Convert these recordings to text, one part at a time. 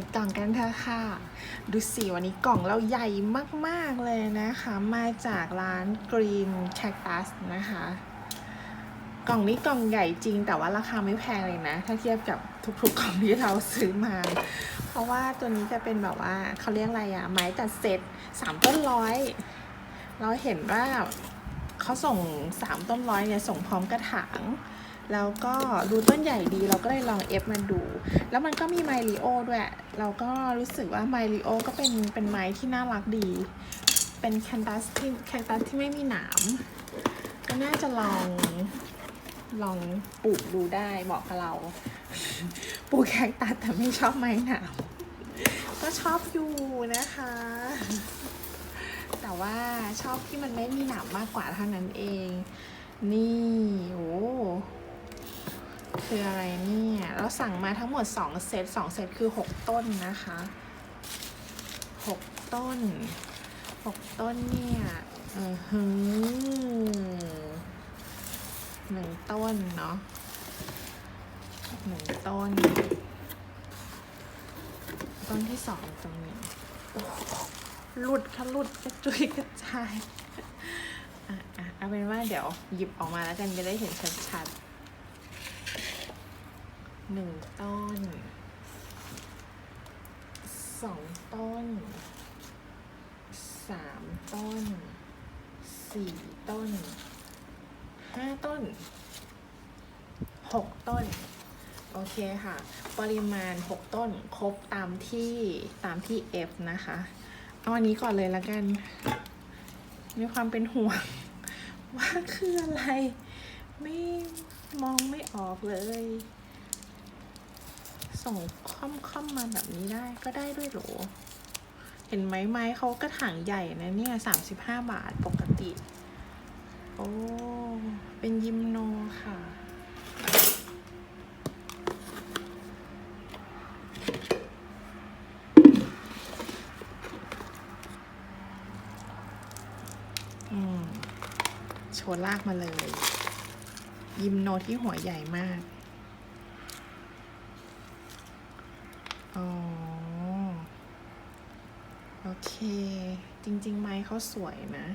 ปิดกล่องกันเถอะค่ะ ดูสิวันนี้กล่องเราใหญ่มากๆเลยนะคะ มาจากร้าน Green Cactus นะคะ กล่องนี้กล่องใหญ่จริง แต่ว่าราคาไม่แพงเลยนะ ถ้าเทียบกับทุกๆกล่องที่เราซื้อมา เพราะว่าตัวนี้จะเป็นแบบว่าเขาเรียกอะไรอะไม้ตัดเซตสามต้นร้อย เราเห็นว่าเขาส่งสามต้นร้อยเนี่ยส่งพร้อมกระถาง แล้วก็ดูต้นใหญ่ดีเราก็เลยลองเอฟมาดู แล้วมันก็มีไมลิโอด้วย เราก็รู้สึกว่าไมลิโอก็เป็นเป็นไม้ที่น่ารักดี เป็นแคนตัสที่แคนตัสที่ไม่มีหนามก็น่าจะลองลองปลูกดูได้เหมาะกับเรา ปลูกแคคตัสแต่ไม่ชอบไม้หนามก็ชอบอยู่นะคะ แต่ว่าชอบที่มันไม่มีหนามมากกว่าเท่านั้นเอง นี่ โอ้ คืออะไรเนี่ยเราสั่งมาทั้งหมด 2 เซต2เซตคือ 6 ต้นนะคะ 6 ต้น 6 ต้นเนี่ยเออหือหนึ่งต้นเนาะหนึ่งต้น ต้นที่สองตรงนี้หลุดค่ะหลุดกระจุยกระจาย อะอะเอาเป็นว่าเดี๋ยวหยิบออกมาแล้วกันจะได้เห็นชัดๆ หนึ่งต้นสองต้นสามต้นสี่ต้นห้าต้นหกต้น โอเคค่ะ ปริมาณ6ต้นครบตามที่ตามที่ F นะคะ เอาอันนี้ก่อนเลยละกัน มีความเป็นห่วง ว่าคืออะไร ไม่มองไม่ออกเลย ส่งค่อมค่อมมาแบบนี้ได้ก็ได้ด้วยหรอ เห็นไหมไม้เขากระถางใหญ่นะเนี่ยสามสิบห้าบาทปกติ โอ้ เป็นยิมโนค่ะ อืม โชว์ลากมาเลย ยิมโนที่หัวใหญ่มาก อ๋อ โอเค จริง ๆ ไม้เขาสวยนะ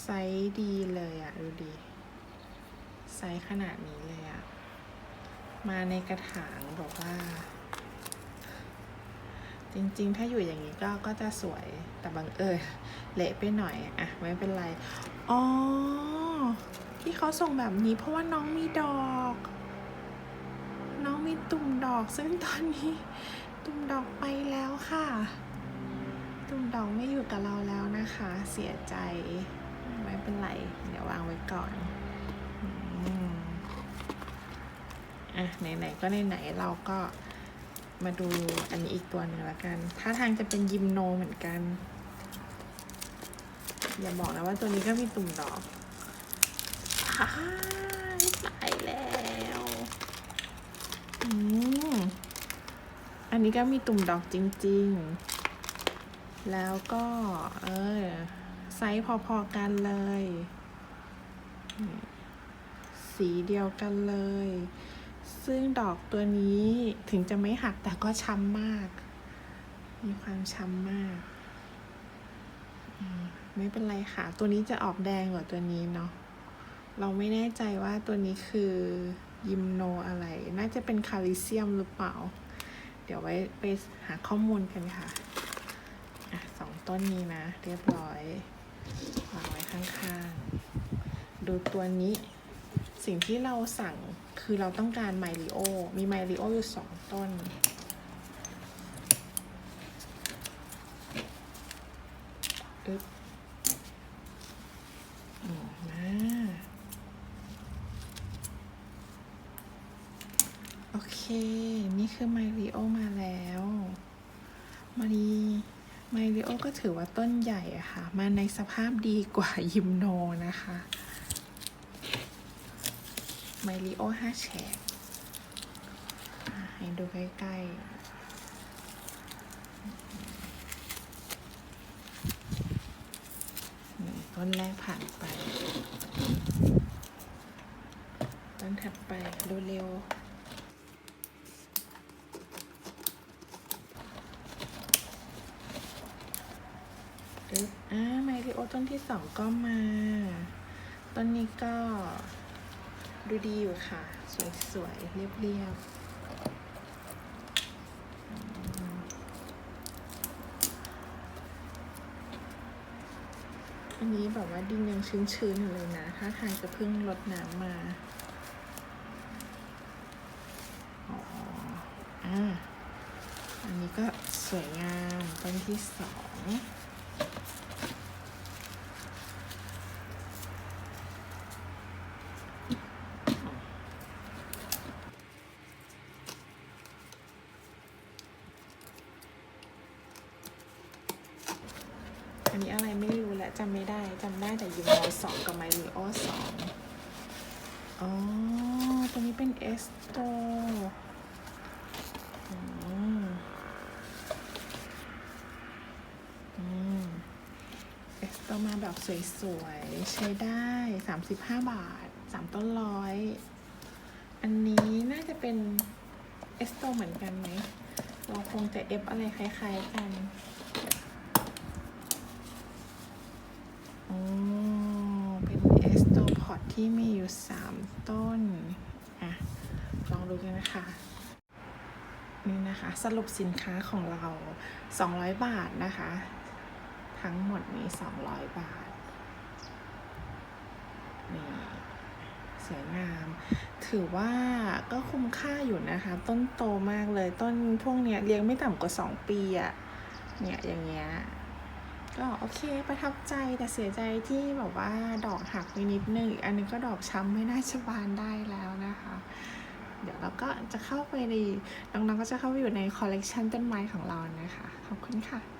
ไซส์ดีเลยอะดูดี ไซส์ขนาดนี้เลยอะมาในกระถางบอกว่า จริง ๆ ถ้าอยู่อย่างนี้ก็ก็จะสวยแต่บังเอิญเละไปหน่อยอะไม่เป็นไร อ๋อ ที่เขาส่งแบบนี้เพราะว่าน้องมีดอก น้องมีตุ่มดอกซึ่งตอนนี้ ตุ่มดอกไปแล้วค่ะ ตุ่มดอกไม่อยู่กับเราแล้วนะคะ เสียใจไม่เป็นไร เดี๋ยววางไว้ก่อนอะไหนๆก็ไหนๆเราก็มาดูอันนี้อีกตัวหนึ่งละกันถ้าทางจะเป็นยิมโนเหมือนกัน อย่าบอกนะว่าตัวนี้ก็มีตุ่มดอกอ้าตายแล้ว อืมอันนี้ก็มีตุ่มดอกจริง ๆ แล้วก็ เออ ไซส์พอๆกันเลย สีเดียวกันเลย ซึ่งดอกตัวนี้ถึงจะไม่หักแต่ก็ช้ำมาก มีความช้ำมากอืมไม่เป็นไรค่ะ ตัวนี้จะออกแดงกว่าตัวนี้เนาะ เราไม่แน่ใจว่าตัวนี้คือ ยิมโนอะไร น่าจะเป็นคาลิเซียมหรือเปล่า เดี๋ยวไว้ไปหาข้อมูลกันค่ะ อะสองต้นนี้นะ เรียบร้อยวางไว้ข้างๆ ดูตัวนี้ สิ่งที่เราสั่งคือเราต้องการไมลิโอ มีไมลิโออยู่สองต้น อึ๊บอืมมา โอเค นี่คือไมลิโอมาแล้วมาดีไมลิโอก็ถือว่าต้นใหญ่อะค่ะ มาในสภาพดีกว่ายิมโนนะคะไมลิโอห้าแฉกให้ดูใกล้ๆต้นแรกผ่านไป ต้นถัดไปดูเร็ว อ๋อไมโอต้นที่สองก็มา ต้นนี้ก็ดูดีอยู่ค่ะ สวยๆ เรียบๆอันนี้แบบว่าดินยังชื้นๆอยู่เลยนะ ถ้าทางจะเพิ่งรดน้ำมา อ๋อ อ่า อันนี้ก็สวยงามต้นที่สอง อันนี้อะไรไม่รู้แห ละจำไม่ได้จำได้แต่ยูโมสองกับไมลิโอสองอ๋อ ตัวนี้เป็นเอสโตอืมอืมเอสโตมาแบบสวยๆ ใช้ได้สามสิบห้าบาทสามต้นร้อย อันนี้น่าจะเป็นเอสโตเหมือนกันไหม เราคงจะเอฟอะไรคล้ายๆกัน อ๋อ เป็นเอสโตพอตที่มีอยู่สามต้น อะ ลองดูกันนะคะนี่นะคะสรุปสินค้าของเรา 200 บาทนะคะ ทั้งหมดนี้ 200 บาท นี่สวยงาม ถือว่าก็คุ้มค่าอยู่นะคะ ต้นโตมากเลยต้นพวกเนี้ยเลี้ยงไม่ต่ำกว่า 2 ปีอะเนี่ยอย่างเงี้ย ก็โอเคประทับใจแต่เสียใจที่แบบว่าดอกหักไปนิดนึงอันนึงก็ดอกช้ำไม่น่าจะบานได้แล้วนะคะ เดี๋ยวเราก็จะเข้าไปในน้องๆก็จะเข้าไปอยู่ในคอลเลกชันต้นไม้ของเรานะคะ ขอบคุณค่ะ